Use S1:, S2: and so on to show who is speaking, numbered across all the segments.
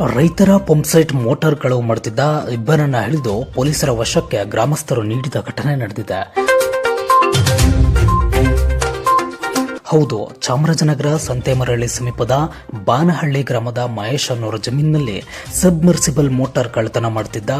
S1: ರೈತರ pump set motor ಕಳವು ಮಾಡುತ್ತಿದ್ದ ಇಬ್ಬರನ್ನ ಹಿಡಿದು ಪೊಲೀಸರ ವಶಕ್ಕೆ ಗ್ರಾಮಸ್ಥರು ನೀಡಿದ ಘಟನೆ ನಡೆದಿದೆ. ಹೌದು, ಚಾಮರಾಜನಗರ ಸಂತೇಮರಳ್ಳಿ ಸಮೀಪದ ಬಾನಹಳ್ಳಿ ಗ್ರಾಮದ ಮಹೇಶ್ ಅನ್ನೋರ ಜಮೀನಿನಲ್ಲಿ ಸಬ್ಮರ್ಸಿಬಲ್ ಮೋಟಾರ್ ಕಳ್ಳತನ ಮಾಡುತ್ತಿದ್ದ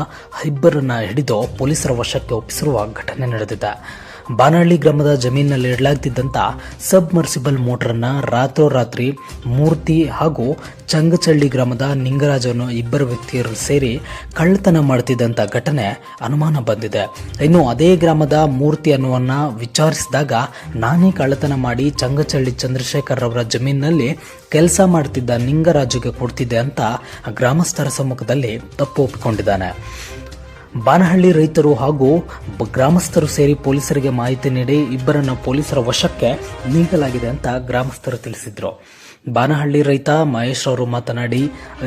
S1: ಇಬ್ಬರನ್ನ ಹಿಡಿದು ಪೊಲೀಸರ ವಶಕ್ಕೆ ಒಪ್ಪಿಸಿರುವ ಘಟನೆ ನಡೆದಿದೆ. ಬಾನಹಳ್ಳಿ ಗ್ರಾಮದ ಜಮೀನಿನಲ್ಲಿ ಇಡಲಾಗ್ತಿದ್ದಂಥ ಸಬ್ಮರ್ಸಿಬಲ್ ಮೋಟರನ್ನ ರಾತ್ರೋರಾತ್ರಿ ಮೂರ್ತಿ ಹಾಗೂ ಚಂಗಚಳ್ಳಿ ಗ್ರಾಮದ ನಿಂಗರಾಜ್ ಅನ್ನೋ ಇಬ್ಬರು ವ್ಯಕ್ತಿಯರು ಸೇರಿ ಕಳ್ಳತನ ಮಾಡ್ತಿದ್ದಂಥ ಘಟನೆ ಅನುಮಾನ ಬಂದಿದೆ. ಇನ್ನು ಅದೇ ಗ್ರಾಮದ ಮೂರ್ತಿ ಅನ್ನುವನ್ನ ವಿಚಾರಿಸಿದಾಗ ನಾನೇ ಕಳ್ಳತನ ಮಾಡಿ ಚಂಗಚಳ್ಳಿ ಚಂದ್ರಶೇಖರ್ ಅವರ ಜಮೀನಿನಲ್ಲಿ ಕೆಲಸ ಮಾಡ್ತಿದ್ದ ನಿಂಗರಾಜುಗೆ ಕೊಡ್ತಿದ್ದೆ ಅಂತ ಗ್ರಾಮಸ್ಥರ ಸಮ್ಮುಖದಲ್ಲಿ ತಪ್ಪು ಒಪ್ಪಿಕೊಂಡಿದ್ದಾನೆ. ಬಾನಹಳ್ಳಿ ರೈತರು ಹಾಗೂ ಗ್ರಾಮಸ್ಥರು ಸೇರಿ ಪೊಲೀಸರಿಗೆ ಮಾಹಿತಿ ನೀಡಿ ಇಬ್ಬರನ್ನು ಪೊಲೀಸರ ವಶಕ್ಕೆ ನೀಡಲಾಗಿದೆ ಅಂತ ಗ್ರಾಮಸ್ಥರು ತಿಳಿಸಿದರು. ಬಾನಹಳ್ಳಿ ರೈತ ಮಹೇಶ್ ಅವರು ಮಾತನಾಡಿ,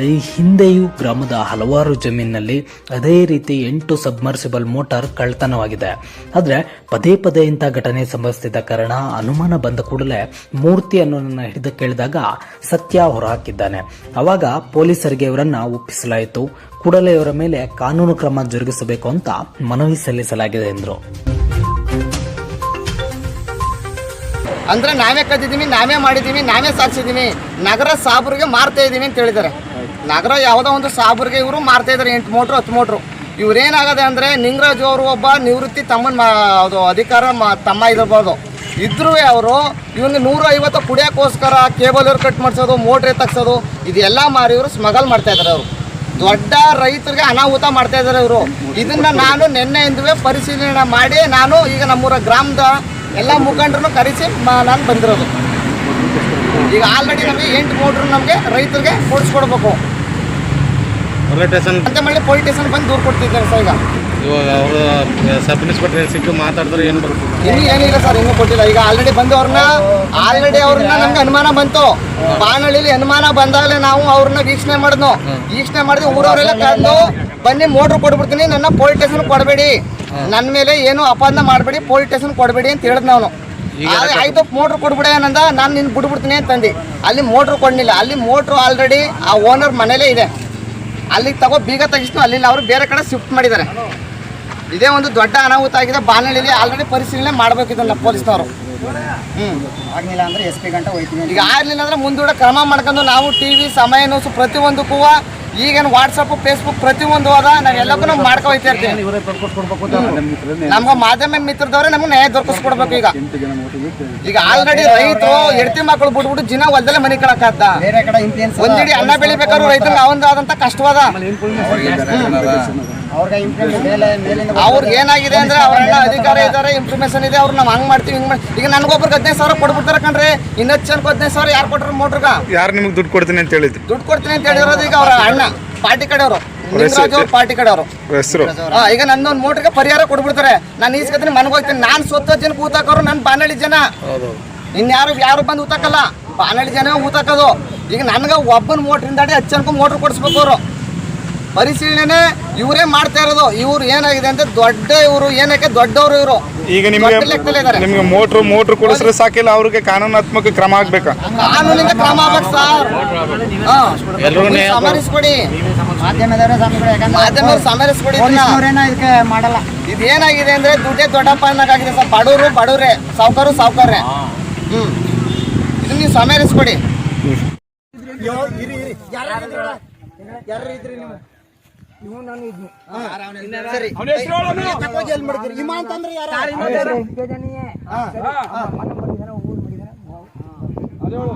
S1: ಈ ಹಿಂದೆಯೂ ಗ್ರಾಮದ ಹಲವಾರು ಜಮೀನಿನಲ್ಲಿ ಅದೇ ರೀತಿ ಎಂಟು ಸಬ್ಮರ್ಸಿಬಲ್ ಮೋಟಾರ್ ಕಳ್ತನವಾಗಿದೆ ಆದರೆ ಪದೇ ಪದೇ ಇಂಥ ಘಟನೆ ಸಂಭವಿಸಿದ ಕಾರಣ ಅನುಮಾನ ಬಂದ ಕೂಡಲೇ ಮೂರ್ತಿ ನನ್ನ ಹಿಡಿದು ಕೇಳಿದಾಗ ಸತ್ಯ ಹೊರಹಾಕಿದ್ದಾನೆ. ಅವಾಗ ಪೊಲೀಸರಿಗೆ ಇವರನ್ನ ಒಪ್ಪಿಸಲಾಯಿತು. ಕೂಡಲೇ ಇವರ ಮೇಲೆ ಕಾನೂನು ಕ್ರಮ ಜರುಗಿಸಬೇಕು ಅಂತ ಮನವಿ ಸಲ್ಲಿಸಲಾಗಿದೆ ಎಂದರು.
S2: ಅಂದ್ರೆ ನಾವೇ ಕದ್ದಿದ್ದೀವಿ, ನಾವೇ ಮಾಡಿದ್ದೀವಿ, ನಾವೇ ಸಾಕ್ಸಿದ್ದೀವಿ ನಗರ ಸಾಬ್ರಿಗೆ ಮಾರ್ತಾ ಇದ್ದೀವಿ ಅಂತ ಹೇಳಿದ್ದಾರೆ. ನಗರ ಯಾವುದೋ ಒಂದು ಸಾಬ್ರಿಗೆ ಇವರು ಮಾರ್ತಾ ಇದ್ದಾರೆ, ಎಂಟು ಮೋಟ್ರು, ಹತ್ತು ಮೋಟ್ರು. ಇವ್ರೇನಾಗದೆ ಅಂದರೆ ನಿಂಗರಾಜು ಅವರು ಒಬ್ಬ ನಿವೃತ್ತಿ ತಮ್ಮನ ಅದು ಅಧಿಕಾರ ತಮ್ಮ ಇರ್ಬೋದು ಇದ್ರೂ ಅವರು ಇವನು ನೂರ ಐವತ್ತು ಕುಡಿಯೋಕ್ಕೋಸ್ಕರ ಕೇಬಲ್ ಕಟ್ ಮಾಡಿಸೋದು, ಮೋಟ್ರ್ ತಗ್ಸೋದು ಇದೆಲ್ಲ ಮಾರಿ ಇವರು ಸ್ಮಗಲ್ ಮಾಡ್ತಾ ಇದ್ದಾರೆ ಅವರು. ದೊಡ್ಡ ರೈತರಿಗೆ ಅನಾಹುತ ಮಾಡ್ತಾ ಇದ್ದಾರೆ ಇವರು. ಇದನ್ನ ನಾನು ನಿನ್ನೆಯಿಂದವೇ ಪರಿಶೀಲನೆ ಮಾಡಿ ನಾನು ಈಗ ನಮ್ಮೂರ ಗ್ರಾಮದ ಎಲ್ಲ ಮುಖಂಡರನ್ನು ಕರೆಸಿ ನಾನು ಬಂದಿರೋದು. ಈಗ ಆಲ್ರೆಡಿ ನಮಗೆ ಎಂಟು ಮೋಟ್ರ್ ನಮಗೆ ರೈತರಿಗೆ ಕೊಡಿಸ್ಕೊಡ್ಬೇಕು.
S3: ಪೊಲೀಸ್ ಸ್ಟೇಷನ್
S2: ಬಂದು ದೂರು ಕೊಡ್ತಿದ್ದಾರೆ ಸರ್ ಈಗ.
S3: ಇವಾಗ ಅವರು ಸಬ್ ಇನ್ಸ್ಪೆಕ್ಟರ್ ಸಿಕ್ಕು ಮಾತಾಡಿದ್ರೆ ಏನು ಬರುತ್ತೆ?
S2: ಇನ್ನು ಏನಿಲ್ಲ ಸರ್ ಇನ್ನೂ ಕೊಟ್ಟಿಲ್ಲ. ಈಗ ಆಲ್ರೆಡಿ ಬಂದು ಅವ್ರನ್ನ ಆಲ್ರೆಡಿ ಅವ್ರನ್ನ ನಮ್ಗೆ ಅನುಮಾನ ಬಂತು. ಬಾನಹಳ್ಳಿಲಿ ಅನುಮಾನ ಬಂದಾಗಲೇ ನಾವು ಅವ್ರನ್ನ ವೀಕ್ಷಣೆ ಮಾಡಿದ್ನು. ವೀಕ್ಷಣೆ ಮಾಡಿದ್ವಿ ಊರವರೆಲ್ಲ ಕರೆದು ಬನ್ನಿ ಮೋಟ್ರ್ ಕೊಟ್ಬಿಡ್ತೀನಿ. ನನ್ನ ಪೊಲೀಸ್ ಸ್ಟೇಷನ್ ಕೊಡಬೇಡಿ. ನನ್ನ ಮೇಲೆ ಏನು ಅಪಾದನೆ ಮಾಡಬೇಡಿ. ಪೊಲೀಸ್ ಸ್ಟೇಷನ್ ಕೊಡಬೇಡಿ ಅಂತ ಹೇಳಿದ್ ನಾನು. ಆಯ್ತು ಮೋಟ್ರ್ ಕೊಡ್ಬಿಡ ಏನಂದ ನಾನು ನಿನ್ ಬಿಡ್ಬಿಡ್ತೀನಿ ಅಂತಂದು. ಅಲ್ಲಿ ಮೋಟ್ರ್ ಕೊಡ್ಲಿಲ್ಲ. ಅಲ್ಲಿ ಮೋಟ್ರ್ ಆಲ್ರೆಡಿ ಆ ಓನರ್ ಮನೇಲೇ ಇದೆ. ಅಲ್ಲಿಗೆ ತಗೋ ಬೀಗ ತೆಗಿಸ್ತು ಅಲ್ಲಿ ಅವರು ಬೇರೆ ಕಡೆ ಶಿಫ್ಟ್ ಮಾಡಿದ್ದಾರೆ. ಇದೇ ಒಂದು ದೊಡ್ಡ ಅನಾಹುತ ಆಗಿದೆ ಬಾನಹಳ್ಳಿಲಿ ಆಲ್ರೆಡಿ ಪರಿಶೀಲನೆ ಮಾಡಬೇಕಿದ್ದಲ್ಲ ಪೊಲೀಸ್ನವರು. ಹ್ಮ್.
S4: ಆಗ್ಲಿಲ್ಲ ಅಂದ್ರೆ ಎಸ್ ಪಿ ಗಂಟೆ ಹೋಯ್ತೀವಿ
S2: ಈಗ ಆಗ್ಲಿಲ್ಲ ಅಂದ್ರೆ ಮುಂದೂಡ ಕ್ರಮ ಮಾಡ್ಕೊಂಡು ನಾವು ಟಿವಿ ಸಮಯ ನೋಸು ಪ್ರತಿಯೊಂದಕ್ಕೂ ಈಗೇನು ವಾಟ್ಸಪ್ ಫೇಸ್ಬುಕ್ ಪ್ರತಿಯೊಂದು ಅದ. ನಾವೆಲ್ಲಕ್ಕೂ ನಾವು ಮಾಡ್ಕೊ ಹೋಯ್ತಾ ಇರ್ತೀವಿ ನಮ್ಗೆ ಮಾಧ್ಯಮ ಮಿತ್ರದವ್ರೆ ನಮ್ಗೆ ನ್ಯಾಯ ದೊರಕಿಸ್ಕೊಡ್ಬೇಕು ಈಗ. ಈಗ ಆಲ್ರೆಡಿ ರೈತರು ಹೆಡ್ತಿ ಮಕ್ಕಳು ಬಿಟ್ಬಿಟ್ಟು ದಿನ ಹೊಲದಲ್ಲೇ ಮನೆ ಕಳಕಾದ
S4: ಬೇರೆ ಕಡೆ ಇನ್ಫ್ಲೂಯೆನ್ಸ್
S2: ಒಂದಿಡಿ ಅನ್ನ ಬೆಳಿಬೇಕಾದ್ರೂ ರೈತರಿಗೆ ಅವಂದಾದಂತ ಕಷ್ಟವಾದ.
S4: ಅವ್ರಿಗೆ
S2: ಏನಾಗಿದೆ ಅಂದ್ರೆ ಅವ್ರೆಲ್ಲ ಅಧಿಕಾರ ಇದ್ದಾರೆ ಇನ್ಫಾರ್ಮೇಶನ್ ಇದೆ ಅವ್ರು ನಾವು ಹಂಗ್ ಮಾಡ್ತೀವಿ ಹಿಂಗ್ ಮಾಡಿ ಈಗ ನನಗೊಬ್ರಿಗೆ ಹದಿನೈದು ಸಾವಿರ ಕೊಡ್ಬಿಡ್ತಾರೆ ಕಣ್ರಿ. ಇನ್ನೊತ್ತು ಜನಕ್ಕೆ ಹದಿನೈದು ಸಾವಿರ ಯಾರು ಕೊಟ್ಟರು ಮೋಟ್ರಗ?
S5: ಯಾರು ನಿಮ್ಗೆ ದುಡ್ಡು ಕೊಡ್ತೀನಿ ಅಂತ ಹೇಳಿದ್ರು
S2: ದುಡ್ಡು ಕೊಡ್ತೀನಿ ಅಂತ ಹೇಳಿರೋದು ಈಗ ಅವ್ರ ಅಣ್ಣ ಪಾರ್ಟಿ ಕಡೆಯವರು. ಪಾರ್ಟಿ ಕಡೆಯವರು.
S5: ಹೆಸರು?
S2: ನನ್ನ ಈಗ ನನ್ನೊಂದು ಮೋಟ್ರಿಗೆ ಪರಿಹಾರ ಕೊಡ್ಬಿಡ್ತಾರೆ ನಾನು ಈಸ್ಕೊತೀನಿ ಮನೆಗೆ ಹೋಗ್ತೀನಿ. ನಾನು ಸ್ವತ್ತ ಜನ ಕೂತಾಕೋರು ನನ್ನ ಬಾನಳ್ಳಿ ಜನ. ಇನ್ಯಾರು ಯಾರು ಬಂದು ಊತಾಕಲ್ಲ ಬಾನಳ್ಳಿ ಜನ ಊತಾಕೋದು ಈಗ ನನಗೆ ಒಬ್ಬನ ಮೋಟ್ರಿಂದ ಹತ್ತು ಜನಕ್ಕೂ ಮೋಟ್ರ್ ಕೊಡಿಸ್ಬೇಕು ಅವರು. ಪರಿಶೀಲನೆ ಇವರೇ ಮಾಡ್ತಾ ಇರೋದು. ಇವ್ರು ಏನಾಗಿದೆ ಅಂದ್ರೆ ದೊಡ್ಡ ಇವರು ಏನಕ್ಕೆ ದೊಡ್ಡವರು ಇವರು.
S5: ಈಗ ನಿಮಗೆ
S2: ದೊಡ್ಡ ಲೆಕ್ಕದಲ್ಲಿ ಇದ್ದಾರೆ
S5: ನಿಮ್ಗೆ ಮೋಟ್ರು ಮೋಟ್ರು ಕೊಡಿಸ್ರೆ ಸಾಕಿಲ್ಲ ಅವ್ರಿಗೆ ಕಾನೂನಾತ್ಮಕ ಕ್ರಮ ಆಗ್ಬೇಕಾ.
S2: ಕಾನೂನಿಂದ ಕ್ರಮ ಆಗ್ಬೇಕು ಸರ್. ಹಾ.
S3: ಎಲ್ರೂ
S2: ನೀವು ಸಮರಿಸ್ಕೊಡಿ
S4: ಮಾಧ್ಯಮದವರೇ ಸ್ವಾಮಿಗಳು ಯಾಕಂದ್ರೆ
S2: ಮಾಧ್ಯಮದವ್ರು ಸಮರಿಸ್ಕೊಡಿ ಇದನ್ನ.
S4: ಪೊಲೀಸ್ನವರೇನ ಇದಕ್ಕೆ ಮಾಡಲ್ಲ.
S2: ಇದೇನಾಗಿದೆ ಅಂದ್ರೆ ದುಡ್ಡೇ ದೊಡ್ಡಪ್ಪ ಅನ್ನೋಕ್ಕಾಗಿದೆ ಸರ್. ಬಡವರು ಬಡವ್ರೆ ಸಾವುಕಾರು ಸಾವುಕಾರ್ರೆ. ಹ್ಮ್. ಇದನ್ನ ನೀವು ಸಮರಿಸ್ಕೊಡಿ ಸರಿ.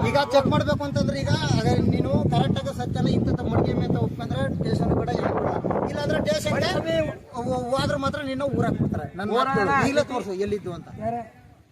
S2: ಈಗ ಚೆಕ್ ಮಾಡ್ಬೇಕು ಅಂತಂದ್ರೆ ಈಗ ನೀನು ಕರೆಕ್ಟ್ ಆಗ ಸತ್ಯನ ಇಂಥ ಮಡಿಗೆ ಅಂತ ಒಪ್ಕೊಂಡ್ರೆ ಸ್ಟೇಷನ್ ಕೂಡ ಇಲ್ಲಾಂದ್ರೆ ಟೇಷನ್ ಹೋದ್ರೆ ಮಾತ್ರ ನಿನ್ನ ಊರಾಕ್ ಬಿಡ್ತಾರೆ ನನ್ನ ಈಗಲೇ ತೋರಿಸು ಎಲ್ಲಿದ್ದು ಅಂತ.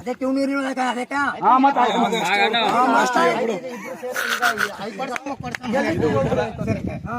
S2: ಅದಕ್ಕೆ ಇವ್ನು ಇರಿ ಒಳಗ
S4: ಅದಕ್ಕೆ? ಹಾ ಹಾ